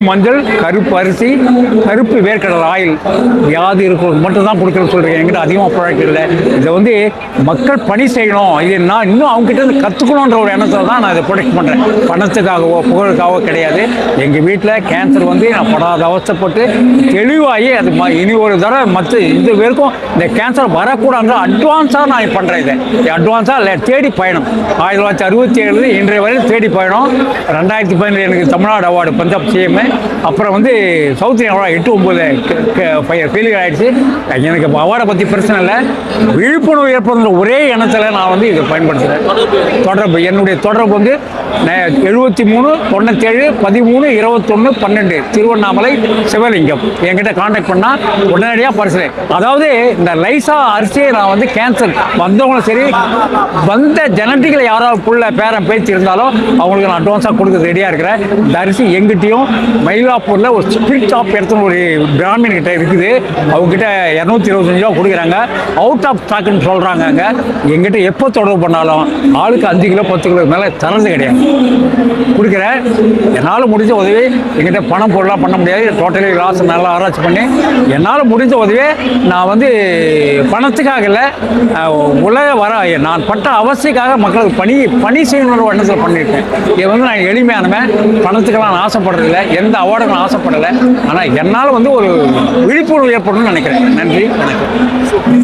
மஞ்சள் கருப்பு அரிசி கருப்பு வேர்க்கடலை ஆயில் வியாதி இருக்கிறவங்க மட்டும் தான் கொடுக்குறேன்னு சொல்கிறேன் என்கிட்ட அதிகமாக ப்ராடக்ட் இல்லை. இதை வந்து மக்கள் பணி செய்யணும். இது நான் இன்னும் அவங்ககிட்ட இருந்து கற்றுக்கணுன்ற ஒரு எண்ணத்தில் தான் நான் இதை ப்ரொடெக்ட் பண்ணுறேன் பணத்துக்காகவோ புகழுக்காகவோ கிடையாது. எங்கள் வீட்டில் கேன்சர் வந்து நான் படாத அவஸ்தைப்பட்டு தெளிவாகி அது ம- இனி ஒரு தடவை மற்ற இந்த பேருக்கும் இந்த கேன்சர் வரக்கூடாது அட்வான்ஸாக நான் பண்ணுறேன் இதை. அட்வான்ஸாக இல்லை தேடி பயணம். ஆயிரத்தி தொள்ளாயிரத்தி அறுபத்தி ஏழு இன்றைய வரையில் தேடி பயணம். ரெண்டாயிரத்தி பதினேழு எனக்கு தமிழ்நாடு அவார்டு பஞ்சாப் அப்புறம் வந்து சவுத் இந்தியாவோட எட்டு ஒம்பது ஃபெயிலியர் ஆகிடுச்சு எனக்கு அவார்டை பற்றி பிரச்சனை இல்லை. விழிப்புணர்வு ஏற்படுற ஒரே எண்ணத்தில் நான் வந்து இதை பயன்படுத்துகிறேன் தொடர்பு. என்னுடைய தொடர்பு வந்து எழுபத்தி மூணு தொண்ணூத்தேழு பதிமூணு இருபத்தொன்று பன்னெண்டு. திருவண்ணாமலை சிவலிங்கம். என்கிட்ட காண்டாக்ட் பண்ணால் உடனடியாக பரிசு அதாவது இந்த லைசா அரிசியை நான் வந்து கேன்சர் வந்தவங்களும் சரி வந்த ஜெனட்டிக்கில் யாராவது புள்ள பேரன் பேச்சு இருந்தாலும் அவங்களுக்கு நான் அட்வான்ஸாக கொடுக்க ரெடியாக இருக்கிறேன். இந்த அரிசி எங்கிட்டையும் மயிலாப்பூரில் ஒரு ஸ்பிரிட் ஷாப் இடத்துல ஒரு பிராமின் கிட்ட இருக்குது. அவங்ககிட்ட இரநூத்தி இருபத்தஞ்சு ரூபா கொடுக்குறாங்க. அவுட் ஆஃப் ஸ்டாக்குன்னு சொல்கிறாங்க அங்கே. எங்கிட்ட எப்போ தொடர்பு பண்ணாலும் ஆளுக்கு அஞ்சு கிலோ பத்து கிலோ மேலே தரது கிடையாது. கொடுக்குறேன். என்னால் முடிஞ்ச உதவி எங்கிட்ட பணம் பொருளாக பண்ண முடியாது. டோட்டலி லாஸ் நல்லா ஆராய்ச்சி பண்ணி என்னால் முடிஞ்ச உதவியை நான் வந்து பணத்துக்காக இல்லை உலக வர நான் பட்ட அவசியக்காக மக்களுக்கு பணி பணி செய்யணுன்ற எண்ணத்தில் பண்ணியிருக்கேன். இது வந்து நான் எளிமையானவன். பணத்துக்கெல்லாம் நான் ஆசைப்படுறதில்லை எந்த அவார்டுக்கும் ஆசைப்படலை. ஆனால் என்னால் வந்து ஒரு விழிப்புணர்வு ஏற்படணும்னு நினைக்கிறேன். நன்றி வணக்கம்.